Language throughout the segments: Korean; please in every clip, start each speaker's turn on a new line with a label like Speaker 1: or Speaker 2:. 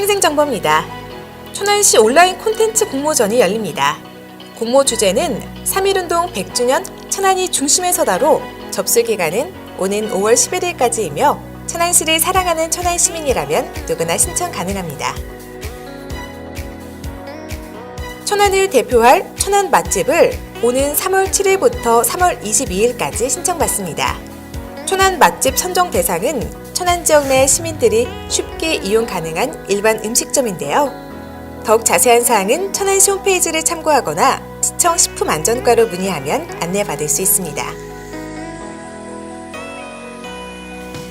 Speaker 1: 생생정보입니다. 천안시 온라인 콘텐츠 공모전이 열립니다. 공모 주제는 3.1운동 100주년 천안이 중심에 서다로 접수 기간은 오는 5월 11일까지이며 천안시를 사랑하는 천안 시민이라면 누구나 신청 가능합니다. 천안을 대표할 천안 맛집을 오는 3월 7일부터 3월 22일까지 신청받습니다. 천안 맛집 선정 대상은 천안 지역 내 시민들이 쉽게 이용 가능한 일반 음식점인데요. 더욱 자세한 사항은 천안시 홈페이지를 참고하거나 시청 식품안전과로 문의하면 안내받을 수 있습니다.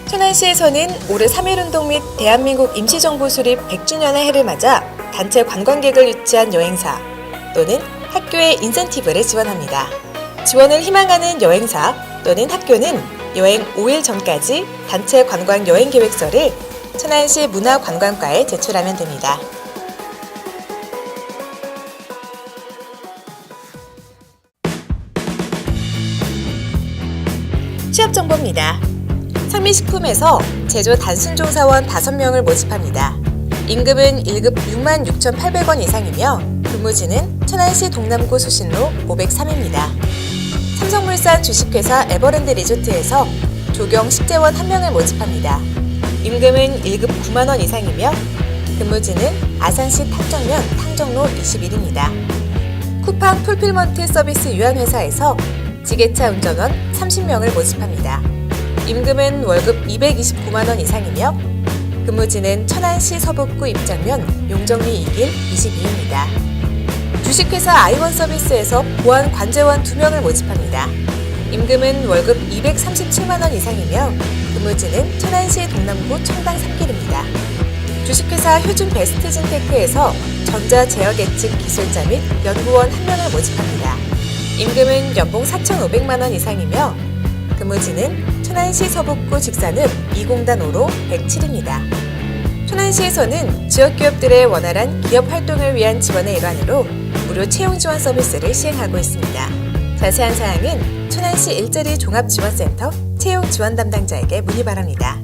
Speaker 1: 천안시에서는 올해 3.1운동 및 대한민국 임시정부 수립 100주년의 해를 맞아 단체 관광객을 유치한 여행사 또는 학교의 인센티브를 지원합니다. 지원을 희망하는 여행사 또는 학교는 여행 5일 전까지 단체 관광 여행 계획서를 천안시 문화관광과에 제출하면 됩니다. 취업 정보입니다. 상미식품에서 제조 단순 종사원 5명을 모집합니다. 임금은 1급 6만 6,800원 이상이며 근무지는 천안시 동남구 수신로 503입니다. 삼성물산 주식회사 에버랜드 리조트에서 조경 식재원 1명을 모집합니다. 임금은 1급 9만 원 이상이며 근무지는 아산시 탕정면 탕정로 21입니다. 쿠팡 풀필먼트 서비스 유한회사에서 지게차 운전원 30명을 모집합니다. 임금은 월급 229만 원 이상이며 근무지는 천안시 서북구 입장면 용정리 2길 22입니다. 주식회사 아이원 서비스에서 보안 관제원 2명을 모집합니다. 임금은 월급 237만 원 이상이며 근무지는 천안시 동남구 청당 3길입니다. 주식회사 효준 베스트 진테크에서 전자 제어 예측 기술자 및 연구원 1명을 모집합니다. 임금은 연봉 4,500만 원 이상이며 근무지는 천안시 서북구 직산읍 2공단 5로 107입니다. 천안시에서는 지역 기업들의 원활한 기업 활동을 위한 지원의 일환으로 무료 채용 지원 서비스를 시행하고 있습니다. 자세한 사항은 천안시 일자리 종합지원센터 채용 지원 담당자에게 문의 바랍니다.